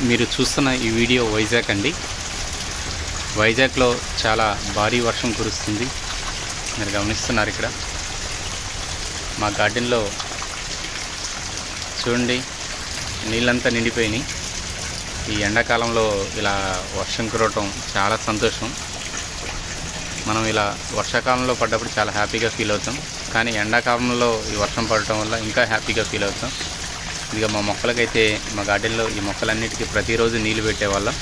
మీరు చూస్తున్న ఈ వీడియో వైజాగ్ అండి. వైజాగ్లో చాలా భారీ వర్షం కురుస్తుంది. మీరు గమనిస్తున్నారు ఇక్కడ. మా గార్డెన్లో చూడండి నీళ్ళంతా నిండిపోయినాయి. ఈ ఎండాకాలంలో ఇలా వర్షం కురవటం చాలా సంతోషం. మనం ఇలా వర్షాకాలంలో పడ్డప్పుడు చాలా హ్యాపీగా ఫీల్ అవుతాం. కానీ ఎండాకాలంలో ఈ వర్షం పడటం వల్ల ఇంకా హ్యాపీగా ఫీల్ అవుతాం. ఇక మా మొక్కలకైతే మా గార్డెన్లో ఈ మొక్కలన్నిటికీ ప్రతిరోజు నీళ్ళు పెట్టేవాళ్ళం.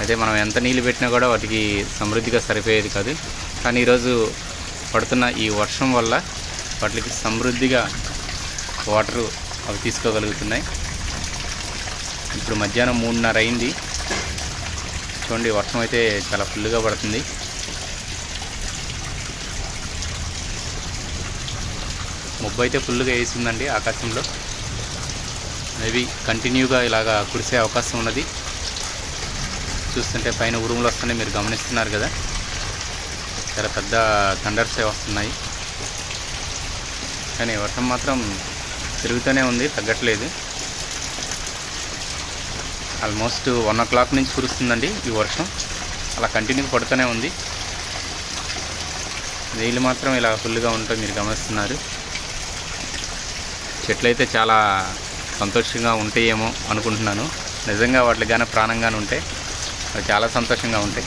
అయితే మనం ఎంత నీళ్ళు పెట్టినా కూడా వాటికి సమృద్ధిగా సరిపోయేది కాదు. కానీ ఈరోజు పడుతున్న ఈ వర్షం వల్ల వాటికి సమృద్ధిగా వాటరు అవి తీసుకోగలుగుతున్నాయి. ఇప్పుడు మధ్యాహ్నం మూడున్నర అయింది. చూడండి వర్షం అయితే చాలా ఫుల్గా పడుతుంది. మొబ్బు అయితే ఫుల్గా వేసిందండి ఆకాశంలో. మేబీ కంటిన్యూగా ఇలాగా కురిసే అవకాశం ఉన్నది. చూస్తుంటే పైన ఉరుములు వస్తున్నాయి మీరు గమనిస్తున్నారు కదా. చాలా పెద్ద థండర్సే వస్తున్నాయి. కానీ వర్షం మాత్రం తిరుగుతూనే ఉంది తగ్గట్లేదు. ఆల్మోస్ట్ వన్ ఓ క్లాక్ నుంచి కురుస్తుందండి ఈ వర్షం. అలా కంటిన్యూ పడుతూనే ఉంది. నీళ్ళు మాత్రం ఇలా ఫుల్గా ఉంటాయి మీరు గమనిస్తున్నారు. చెట్లు అయితే చాలా సంతోషంగా ఉంటాయేమో అనుకుంటున్నాను. నిజంగా వాటికి కానీ ప్రాణంగానే ఉంటే అవి చాలా సంతోషంగా ఉంటాయి.